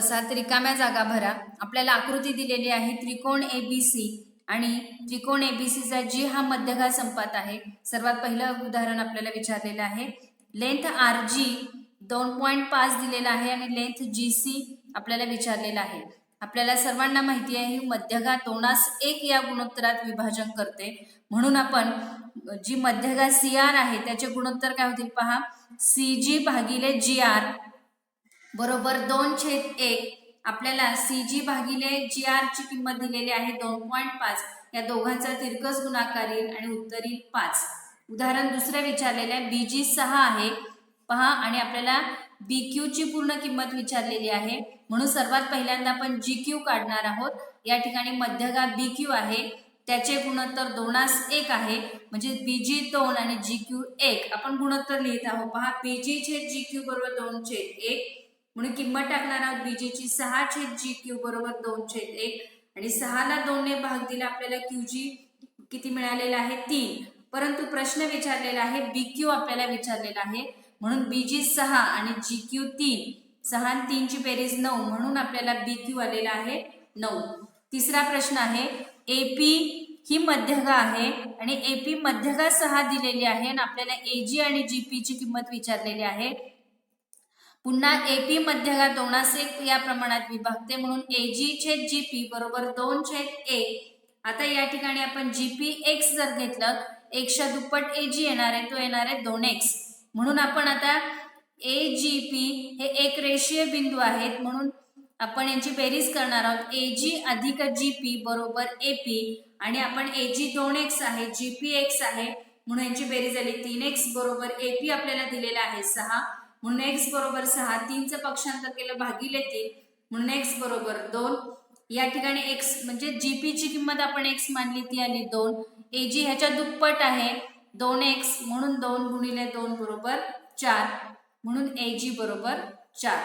सात रिकाम्या जागा भरा. आपल्याला आकृती दिलेली आहे त्रिकोण ए बी सी आणि त्रिकोण ए बी सीचा जी हा मध्यघा संपात आहे. सर्वात पहिलं उदाहरण आपल्याला विचारलेलं आहे. लेंथ आर जी दोन पॉईंट पाच दिलेला आहे आणि लेंथ जी सी आपल्याला विचारलेला आहे. आपल्याला सर्वांना माहिती आहे ही मध्यघा दोनास एक या गुणोत्तरात विभाजन करते. म्हणून आपण जी मध्यघा सी आर आहे त्याचे गुणोत्तर काय होतील पहा? सी जी भागिले जी आर बरोबर दोन छेद एक. आपल्याला सी जी भागिले जी आर ची किंमत दिलेली आहे दोन पॉईंट पाच. या दोघांचा तिरकस गुणाकार येईल आणि उत्तर येईल पाच. उदाहरण दुसरं विचारलेलं आहे बी जी सहा आहे. पहा आणि आपल्याला बी क्यू ची पूर्ण किंमत विचारलेली आहे. म्हणून सर्वात पहिल्यांदा आपण जी क्यू काढणार आहोत. या ठिकाणी मध्यगा बी क्यू आहे. त्याचे गुणोत्तर दोनास एक आहे. म्हणजे बी जी दोन आणि जी क्यू एक. आपण गुणोत्तर लिहित आहोत. पहा बी जी छेद जी क्यू बरोबर दोन छेद एक. म्हणून किंमत टाकणार आहोत बीजेची सहा छेद जी क्यू बरोबर दोन छेद एक. आणि सहाला दोनने भाग दिला आपल्याला क्यू जी किती मिळालेला आहे? तीन. परंतु प्रश्न विचारलेला आहे बी क्यू आपल्याला विचारलेला आहे. म्हणून बीजी सहा आणि जी क्यू तीन. सहा आणि तीनची बेरीज नऊ म्हणून आपल्याला बी क्यू आलेला आहे नऊ. तिसरा प्रश्न आहे एपी ही मध्यगा आहे आणि एपी मध्यगा सहा दिलेली आहे आणि आपल्याला एजी आणि जी किंमत विचारलेली आहे. पुन्हा एपी मध्यगा दोनास या प्रमाणात विभागते म्हणून ए जी छेद जी पी बरोबर दोन छेद ए आता या ठिकाणी आपण जी पी एक्स जर घेतलं एकशा दुप्पट ए जी येणार आहे तो येणार आहे दोन एक्स म्हणून आपण आता ए जी पी हे एक रेषीय बिंदू आहेत म्हणून आपण यांची बेरीज करणार आहोत. ए जी अधिक जी पी बरोबर ए पी आणि आपण ए जी दोन एक्स आहे जी पी एक्स आहे म्हणून यांची बेरीज झाली तीन एक्स बरोबर ए पी आपल्याला दिलेला आहे सहा. म्हणून एक्स बरोबर सहा तीनचं पक्षांतर केलं भागिले तीन. म्हणून एक्स बरोबर दोन. या ठिकाणी एक्स म्हणजे जीपीची किंमत आपण एक्स मानली ती आली दोन. ए जी ह्याच्या दुप्पट आहे दोन एक्स म्हणून दोन गुणिले दोन बरोबर चार. म्हणून ए जी बरोबर चार.